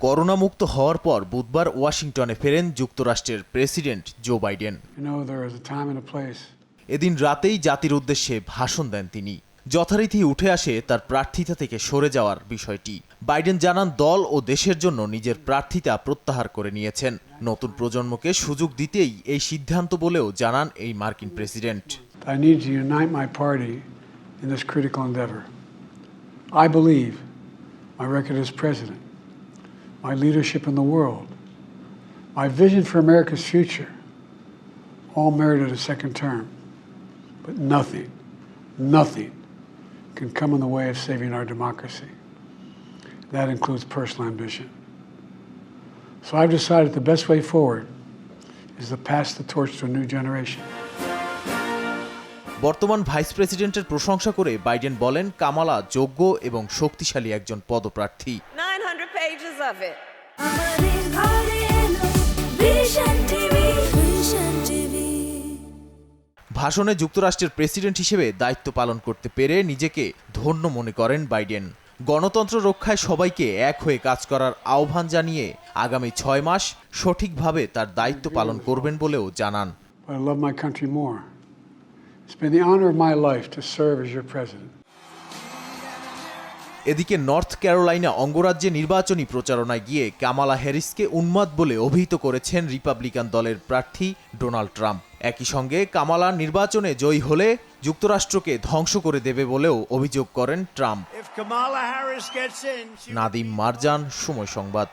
Corona মুক্ত হওয়ার পর বুধবার ওয়াশিংটনে ফেরেন যুক্তরাষ্ট্রের প্রেসিডেন্ট জো বাইডেন. এদিন রাতেই জাতির উদ্দেশ্যে ভাষণ দেন তিনি। যথারীতি উঠে আসে তার প্রার্থিতা থেকে সরে যাওয়ার বিষয়টি। বাইডেন জানান দল ও দেশের জন্য নিজের প্রার্থিতা প্রত্যাহার করে নিয়েছেন। নতুন প্রজন্মকে সুযোগ দিতেই এই সিদ্ধান্ত বলেও জানান এই মার্কিন president. I believe my record as president, my leadership in the world, my vision for America's future all merited a second term. But nothing, nothing can come in the way of saving our democracy. That includes personal ambition. So I've decided the best way forward is to pass the torch to a new generation. বর্তমান vice প্রেসিডেন্টের প্রশংসা করে Biden বলেন কামালা যোগ্য এবং শক্তিশালী একজন পদপ্রার্থী 900 pages of it. ভাষণে যুক্তরাষ্ট্রের প্রেসিডেন্ট হিসেবে দায়িত্ব পালন করতে পেরে নিজেকে ধন্য মনে করেন বাইডেন গণতন্ত্র রক্ষায় সবাইকে এক হয়ে কাজ করার আহ্বান জানিয়ে আগামী ছয় মাস সঠিকভাবে তার দায়িত্ব পালন করবেন বলেও জানান I love my country more. It's been the honor of my life to serve as your president. এদিকে নর্থ ক্যারোলাইনা অঙ্গরাজ্যে নির্বাচনী প্রচারণায় গিয়ে কামালা হ্যারিসকে উন্মাদ বলে অভিহিত করেছেন রিপাবলিকান দলের প্রার্থী ডোনাল্ড ট্রাম্প। একই সঙ্গে কামালা নির্বাচনে জয়ী হলে যুক্তরাষ্ট্রকে ধ্বংস করে দেবে বলেও অভিযোগ করেন ট্রাম্প। নাদিম মারজান সময় সংবাদ।